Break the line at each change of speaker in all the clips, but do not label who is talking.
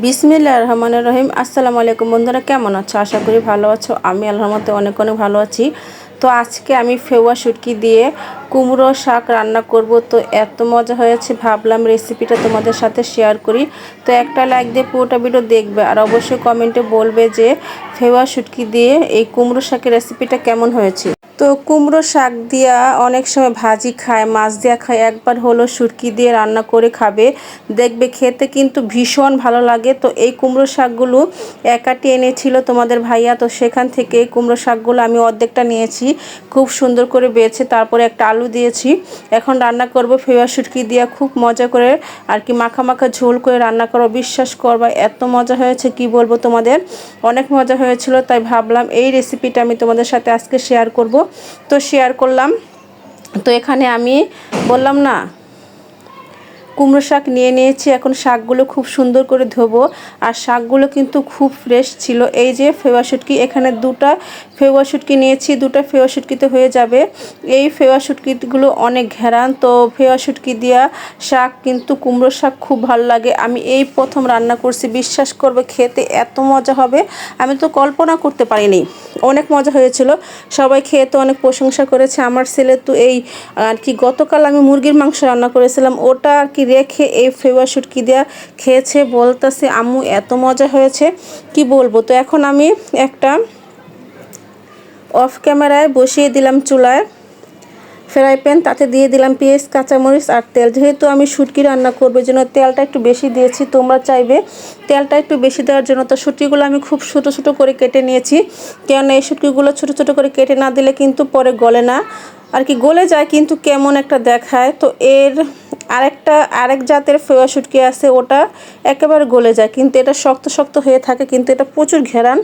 বিসমিল্লা রহমান রহিম। আসসালামু আলাইকুম বন্ধুরা, কেমন আছো? আশা করি ভালো আছো। আমি আল্লাহর মতে অনেক অনেক ভালো আছি। তো আজকে আমি ফেওয়া শুটকি দিয়ে কুমড়ো শাক রান্না করব। তো এত মজা হয়েছে, ভাবলাম রেসিপিটা তোমাদের সাথে শেয়ার করি। তো একটা লাইক দিয়ে পুরোটা ভিডিও দেখবে আর অবশ্যই কমেন্টে বলবে যে ফেওয়া শুটকি দিয়ে এই কুমড়ো শাকের রেসিপিটা কেমন হয়েছে। তো কুমড়ো শাক দিয়া অনেক সময় ভাজি খায়, মাছ দিয়া খায়, একবার হলো সুরকি দিয়ে রান্না করে খাবে। দেখবে খেতে কিন্তু ভীষণ ভালো লাগে। তো এই কুমড়ো শাকগুলো একাটি এনেছিল তোমাদের ভাইয়া, তো সেখান থেকে কুমড়ো শাকগুলো আমি অর্ধেকটা নিয়েছি। খুব সুন্দর করে বেছে তারপরে একটা আলু দিয়েছি। এখন রান্না করব ফেওয়া সুরকি দিয়ে, খুব মজা করে আর কি মাখা মাখা ঝোল করে রান্না করো বিশ্বাস করবা, এত মজা হয়েছে, কি বলব তোমাদের? অনেক মজা হয়েছিল, তাই ভাবলাম এই রেসিপিটা আমি তোমাদের সাথে আজকে শেয়ার করব। তো শেয়ার করলাম। তো এখানে আমি বললাম না কুমড়ো শাক নিয়ে নিয়েছি। এখন শাকগুলো খুব সুন্দর করে ধোবো। আর শাকগুলো কিন্তু খুব ফ্রেশ ছিল। এই যে ফেওয়া শুটকি, এখানে দুটা ফেওয়া শুটকি নিয়েছি। দুটা ফেওয়া শুটকিতে হয়ে যাবে। এই ফেওয়া শুটকিগুলো অনেক ঘেরান। তো ফেওয়া শুটকি দিয়া শাক কিন্তু কুমড়ো শাক খুব ভালো লাগে। আমি এই প্রথম রান্না করছি। বিশ্বাস করবে, খেতে এত মজা হবে। আমি তো কল্পনা করতে পারিনি। অনেক মজা হয়েছিল। সবাই খেয়ে তো অনেক প্রশংসা করেছে। আমার ছেলে তো এই, আর কি গতকাল আমি মুরগির মাংস রান্না করেছিলাম। ওটা আর কি রেখে এই ফেওয়া শুটকি দেওয়া খেয়েছে, বলতেছে, আম্মু, এত মজা হয়েছে, কি বলব? তো এখন আমি একটা অফ ক্যামেরায় বসিয়ে দিলাম চুলায় ফ্রাই প্যান, তাতে দিয়ে দিলাম পেঁয়াজ, কাঁচামরিচ আর তেল। যেহেতু আমি শুটকি রান্না করব জন্য তেলটা একটু বেশি দিয়েছি, তোমরা চাইবে তেলটা একটু বেশি দেওয়ার জন্য। তো শুটকিগুলো আমি খুব ছোটো ছোটো করে কেটে নিয়েছি, কেননা এই শুটকিগুলো ছোটো ছোটো করে কেটে না দিলে কিন্তু পরে গলে না। আর কি গলে যায় কিন্তু কেমন একটা দেখায়। তো এর আরেকটা, আরেক জাতের ফেওয়া শুটকি আছে, ওটা একেবারে গলে যায়। কিন্তু এটা শক্ত শক্ত হয়ে থাকে, কিন্তু এটা প্রচুর ঘেরান।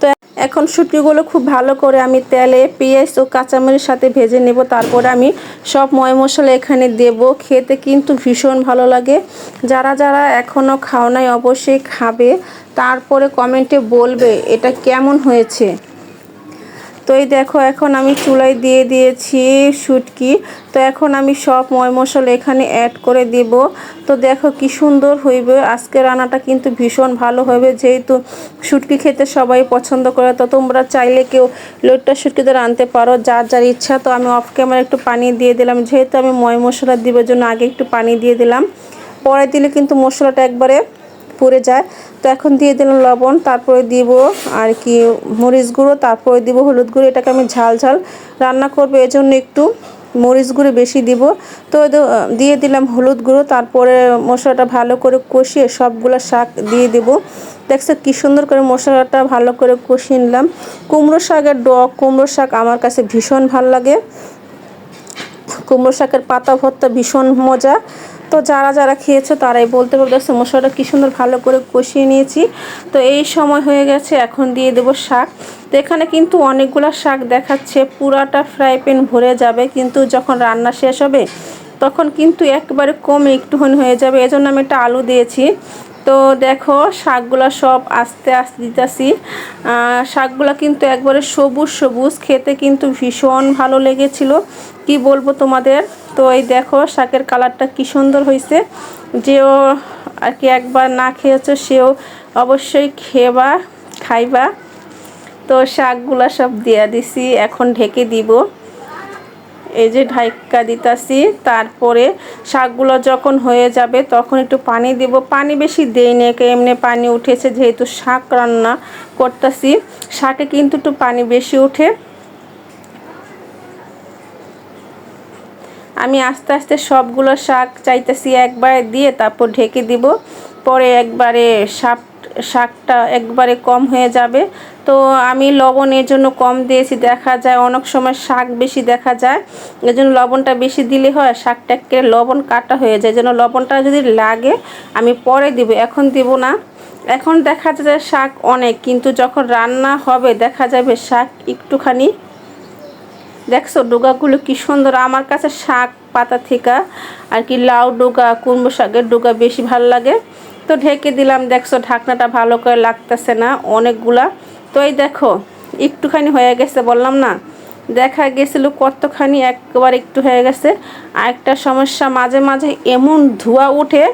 তো এখন শুটকিগুলো খুব ভালো করে আমি তেলে পেঁয়াজ ও কাঁচামরিচ সাথে ভেজে নেব। তারপরে আমি সব ময় মশলা এখানে দেব। খেতে কিন্তু ভীষণ ভালো লাগে। যারা যারা এখনও খাও নাই, অবশ্যই খাবে। তারপরে কমেন্টে বলবে এটা কেমন হয়েছে। তো এই দেখো, এখন আমি চুলায় দিয়ে দিয়েছি শুটকি। তো এখন আমি সব ময় মশলা এখানে অ্যাড করে দিব। তো দেখো কি সুন্দর হইবে। আজকে রান্নাটা কিন্তু ভীষণ ভালো হবে। যেহেতু শুটকি খেতে সবাই পছন্দ করে, তো তোমরা চাইলে কেউ লোটটা শুটকিতে রানতে পারো, যার যার ইচ্ছা। তো আমি অফ ক্যামেরা একটু পানি দিয়ে দিলাম। যেহেতু আমি ময় মশলা দিবার জন্য আগে একটু পানি দিয়ে দিলাম। পরে দিলে কিন্তু মশলাটা একবারে পুড়ে যায়। তো এখন দিয়ে দিলাম লবণ, তারপরে দিব আর কি মরিচ গুঁড়ো, তারপরে দিব হলুদ গুঁড়ো, এটাকে আমি ঝাল ঝাল রান্না করব, এজন্য একটু মরিচ গুঁড়ো বেশি দিব। তো দিয়ে দিলাম হলুদ গুঁড়ো, তারপরে মশলাটা ভালো করে কষিয়ে সবগুলো শাক দিয়ে দেবো। দেখছ কী সুন্দর করে মশলাটা ভালো করে কষিয়ে নিলাম। কুমড়ো শাকের ডগ, কুমড়ো শাক আমার কাছে ভীষণ ভালো লাগে। কুমড়ো শাকের পাতা ভর্তা ভীষণ মজা। তো যারা যারা খেয়েছো তারাই বলতে পারবে মশলাটা কী সুন্দর ভালো করে কষিয়ে নিয়েছি। তো এই সময় হয়ে গেছে, এখন দিয়ে দেবো শাক। তো এখানে কিন্তু অনেকগুলো শাক দেখাচ্ছে, পুরাটা ফ্রাই প্যান ভরে যাবে, কিন্তু যখন রান্না শেষ হবে, তখন কিন্তু একবারে কমে একটুখানি হয়ে যাবে। এজন্য আমি একটা আলু দিয়েছি। তো দেখো, শাকগুলো সব আস্তে আস্তে দিতেছি। শাকগুলো কিন্তু একবারে সবুজ সবুজ, খেতে কিন্তু ভীষণ ভালো লেগেছিল। কি বলব তোমাদের? তো এই দেখো শাকের কালারটা কি সুন্দর হয়েছে। যেও আর কি একবার না খেয়েছো, সেও অবশ্যই খেবা, খাইবা। তো শাকগুলা সব দিয়া দিছি, এখন ঢেকে দিব। এই যে ঢাইকা দিতাছি, তারপরে শাকগুলো যখন হয়ে যাবে তখন একটু পানি দেব। পানি বেশি দেই না এমনি পানি উঠেছে, যেহেতু শাক রান্না করতেছি, শাকে কিন্তু একটু পানি বেশি উঠে। আমি আস্তে আস্তে সবগুলো শাক চাইতেছি, একবারে দিয়ে তারপর ঢেকে দিব। পরে একবারে শাক, শাকটা একবারে কম হয়ে যাবে। তো আমি লবণের জন্য কম দিয়েছি, দেখা যায় অনেক সময় শাক বেশি দেখা যায়। এজন্য লবণটা বেশি দিলে হয় শাকটাকে লবণ কাটা হয়ে যায়। যেন লবণটা যদি লাগে, আমি পরে দিব, এখন দিব না। এখন দেখা যায় শাক অনেক, কিন্তু যখন রান্না হবে, দেখা যাবে শাক একটুখানি দেখছ ডোগাগুলো কি সুন্দর? আমার কাছে শাক পাতা থেকে আর কি লাউ ডোগা, কুমড়ো শাকের ডোগা বেশি ভালো লাগে। তো ঢেকে দিলাম, দেখছ ঢাকনাটা ভালো করে লাগতেছে না অনেকগুলা। তো এই দেখো, একটুখানি হয়ে গেছে, বললাম না? দেখা গেছিল কতখানি একবার একটু হয়ে গেছে। আর একটা সমস্যা, মাঝে মাঝে এমন ধোয়া উঠে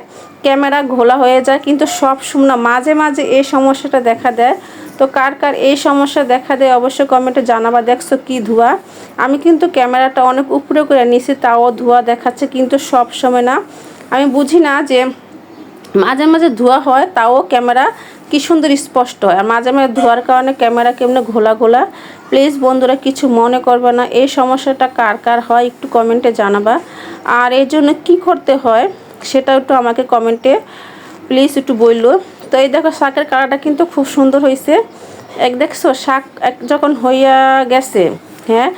ক্যামেরা ঘোলা হয়ে যায়, কিন্তু সব সময় মাঝে মাঝে এই সমস্যাটা দেখা দেয়। তো কার কার এই সমস্যা দেখা দেয় অবশ্যই কমেন্টে জানাবা। দেখছ কি ধোয়া? আমি কিন্তু ক্যামেরাটা অনেক উপরে করে নিছি, তাও ধোয়া দেখাচ্ছে কিন্তু সব সময় না। আমি বুঝি না যে মাঝে মাঝে ধোয়া হয়, তাও ক্যামেরা কি সুন্দর স্পষ্ট হয়। আর মাঝে মাঝে ধোয়ার কারণে ক্যামেরা কেমনে ঘোলা ঘোলা? প্লিজ বন্ধুরা, কিছু মনে করবে না। এই সমস্যাটা কার কার হয় একটু কমেন্টে জানাবা। আর এই জন্য কী করতে হয় সেটা একটু আমাকে কমেন্টে প্লিজ একটু বলল। তো এই দেখো শাকের কালারটা কিন্তু খুব সুন্দর হয়েছে এক দেখছ, শাক এক যখন হইয়া গেছে হ্যাঁ?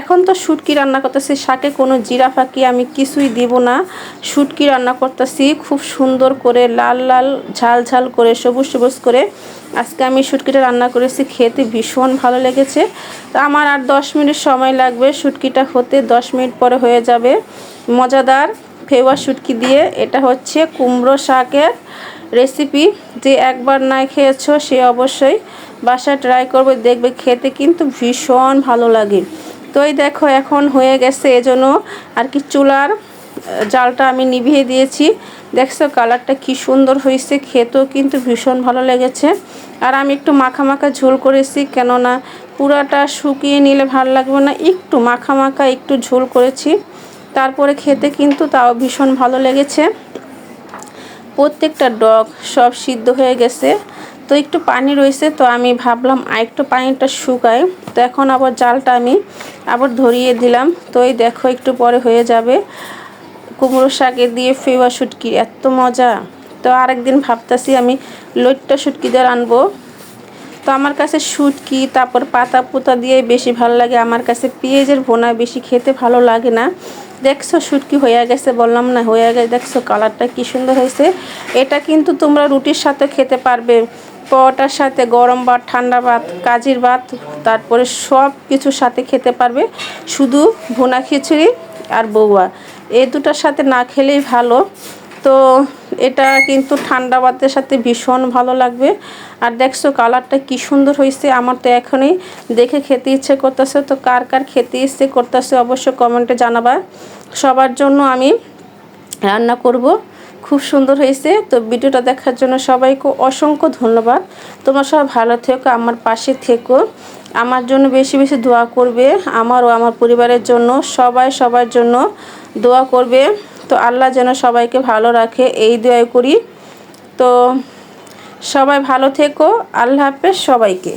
এখন তো শুটকি রান্না করতেছি, শাকে কোনো জিরা ফাঁকি আমি কিছুই দিব না। শুটকি রান্না করতেছি, খুব সুন্দর করে লাল লাল, ঝাল ঝাল করে, সবুজ সবুজ করে। আজকে আমি শুটকিটা রান্না করেছি, খেতে ভীষণ ভালো লেগেছে। তো আমার আর দশ মিনিট সময় লাগবে, শুটকিটা হতে দশ মিনিট পরে হয়ে যাবে। মজাদার ফেওয়া শুটকি দিয়ে, এটা হচ্ছে কুমড়ো শাকের রেসিপি যে একবার না খেয়েছো, সে অবশ্যই বাসায় ট্রাই করবে, দেখবে খেতে কিন্তু ভীষণ ভালো লাগে। তো এই দেখো, এখন হয়ে গেছে এজন্য আর কি চুলার জালটা আমি নিভিয়ে দিয়েছি। দেখছ কালারটা কি সুন্দর হয়েছে, খেতেও কিন্তু ভীষণ ভালো লেগেছে। আর আমি একটু মাখা মাখা ঝোল করেছি, কেননা পুরাটা শুকিয়ে নিলে ভালো লাগবে না, একটু মাখা মাখা একটু ঝোল করেছি। তারপরে খেতে কিন্তু তাও ভীষণ ভালো লেগেছে। প্রত্যেকটা ডগ সব সিদ্ধ হয়ে গেছে। তো একটু পানি রয়েছে, তো আমি ভাবলাম আরেকটু পানিটা শুকায় তো এখন আবার জালটা আমি আবার ধরিয়ে দিলাম। তো এই দেখো একটু পরে হয়ে যাবে। কুমড়ো শাকে দিয়ে ফেওয়া শুটকি, এত মজা। তো আরেকদিন ভাবতেছি আমি লইট্টা শুটকি দিয়ে আনব তো আমার কাছে শুটকি, তারপর পাতা পোতা দিয়ে বেশি ভালো লাগে। আমার কাছে পেঁয়াজের ভোনা বেশি খেতে ভালো লাগে না। দেখছ, শুটকি হয়ে গেছে বললাম না, হয়ে গেছে। দেখছ, কালারটা কি সুন্দর হয়েছে। এটা কিন্তু তোমরা রুটির সাথে খেতে পারবে। পরোটার সাথে গরম ভাত, ঠান্ডা ভাত, কাজির ভাত, তারপরে সব কিছুর সাথে খেতে পারবে। শুধু ভুনা খিচুড়ি আর বউয়া এই দুটার সাথে না খেলেই ভালো। তো এটা কিন্তু ঠান্ডা ভাতের সাথে ভীষণ ভালো লাগবে। আর দেখছ কালারটা কি সুন্দর হয়েছে, আমার তো এখনই দেখে খেতে ইচ্ছে করতেছে। তো কার কার খেতে ইচ্ছে করতেছে অবশ্যই কমেন্টে জানাবা। সবার জন্য আমি রান্না করব, খুব সুন্দর হয়েছে। তো ভিডিওটা দেখার জন্য সবাইকে অসংখ্য ধন্যবাদ। তোমরা সবাই ভালো থেকো, আমার পাশে থেকো। আমার জন্য বেশি বেশি দোয়া করবে, আমার ও আমার পরিবারের জন্য সবাই সবার জন্য দোয়া করবে। তো আল্লাহ যেন সবাইকে ভালো রাখে, এই দোয়াই করি। তো সবাই ভালো থেকো, আল্লাহ হাফেজ সবাইকে।